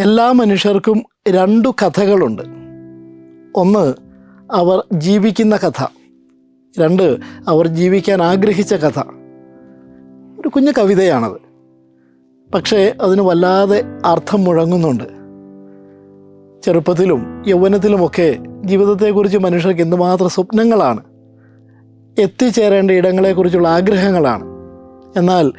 എല്ലാ മനുഷ്യർക്കും രണ്ടു കഥകളുണ്ട്. ഒന്ന് അവർ ജീവിക്കുന്ന കഥ. രണ്ട് അവർ ജീവിക്കാൻ ആഗ്രഹിച്ച കഥ. ഒരു കുഞ്ഞു കവിതയാണത്. പക്ഷേ അതിന് വല്ലാതെ അർത്ഥം മുഴങ്ങുന്നുണ്ട്. ചെറുപ്പത്തിലും യൗവനത്തിലുമൊക്കെ ജീവിതത്തെക്കുറിച്ച് മനുഷ്യർക്ക് എന്തുമാത്രം സ്വപ്നങ്ങളാണ് എത്തിച്ചേരേണ്ട ഇടങ്ങളെക്കുറിച്ചുള്ള ആഗ്രഹങ്ങളാണ്. എന്നാൽ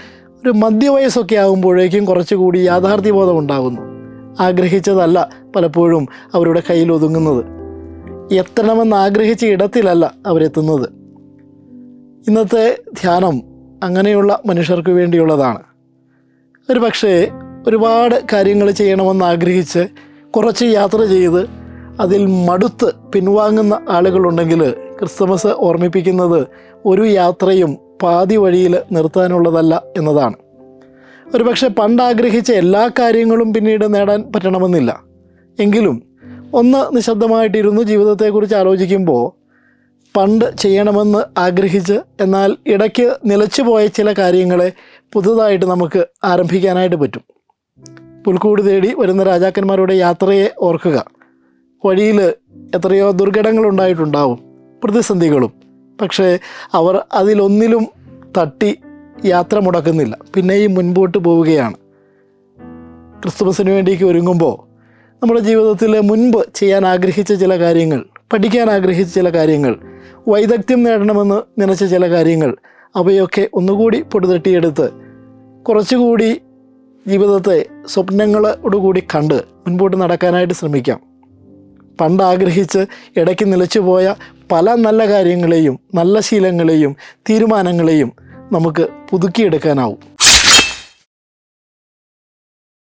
ഒരു മധ്യവയസ്സൊക്കെ ആകുമ്പോഴേക്കും കുറച്ചുകൂടി യാഥാർത്ഥ്യബോധം ഉണ്ടാകുന്നു ആഗ്രഹിച്ചതല്ല പലപ്പോഴും അവരുടെ കയ്യിൽ ഒതുങ്ങുന്നത്. എത്തണമെന്ന് ആഗ്രഹിച്ച ഇടത്തിലല്ല അവരെത്തുന്നത്. ഇന്നത്തെ ധ്യാനം അങ്ങനെയുള്ള മനുഷ്യർക്ക് വേണ്ടിയുള്ളതാണ്. ഒരു പക്ഷേ ഒരുപാട് കാര്യങ്ങൾ ചെയ്യണമെന്ന് ആഗ്രഹിച്ച് കുറച്ച് യാത്ര ചെയ്ത് അതിൽ മടുത്ത് പിൻവാങ്ങുന്ന ആളുകളുണ്ടെങ്കിൽ ക്രിസ്തുമസ് ഓർമ്മിപ്പിക്കുന്നത് ഒരു യാത്രയും പാതി വഴിയിൽ നിർത്താനുള്ളതല്ല എന്നതാണ്. ഒരുപക്ഷെ പണ്ട് ആഗ്രഹിച്ച എല്ലാ കാര്യങ്ങളും പിന്നീട് നേടാൻ പറ്റണമെന്നില്ല. എങ്കിലും ഒന്ന് നിശബ്ദമായിട്ടിരുന്ന് ജീവിതത്തെക്കുറിച്ച് ആലോചിക്കുമ്പോൾ പണ്ട് ചെയ്യണമെന്ന് ആഗ്രഹിച്ച് എന്നാൽ ഇടയ്ക്ക് നിലച്ചു പോയ ചില കാര്യങ്ങളെ പുതുതായിട്ട് നമുക്ക് ആരംഭിക്കാനായിട്ട് പറ്റും. പുൽക്കൂട് തേടി വരുന്ന രാജാക്കന്മാരുടെ യാത്രയെ ഓർക്കുക. വഴിയിൽ എത്രയോ ദുർഘടങ്ങളുണ്ടായിട്ടുണ്ടാവും പ്രതിസന്ധികളും. പക്ഷേ അവർ അതിലൊന്നിലും തട്ടി യാത്ര മുടക്കുന്നില്ല. പിന്നെയും മുൻപോട്ട് പോവുകയാണ്. ക്രിസ്തുമസിന് വേണ്ടിക്ക് ഒരുങ്ങുമ്പോൾ നമ്മുടെ ജീവിതത്തിൽ മുൻപ് ചെയ്യാൻ ആഗ്രഹിച്ച ചില കാര്യങ്ങൾ പഠിക്കാൻ ആഗ്രഹിച്ച ചില കാര്യങ്ങൾ വൈദഗ്ധ്യം നേടണമെന്ന് നനച്ച ചില കാര്യങ്ങൾ അവയൊക്കെ ഒന്നുകൂടി പൊടിതട്ടിയെടുത്ത് കുറച്ചുകൂടി ജീവിതത്തെ സ്വപ്നങ്ങളോടുകൂടി കണ്ട് മുൻപോട്ട് നടക്കാനായിട്ട് ശ്രമിക്കാം. പണ്ട് ആഗ്രഹിച്ച് ഇടയ്ക്ക് നിലച്ചുപോയ പല നല്ല കാര്യങ്ങളെയും നല്ല ശീലങ്ങളെയും തീരുമാനങ്ങളെയും നമുക്ക് പുതുക്കിയെടുക്കാനാവും.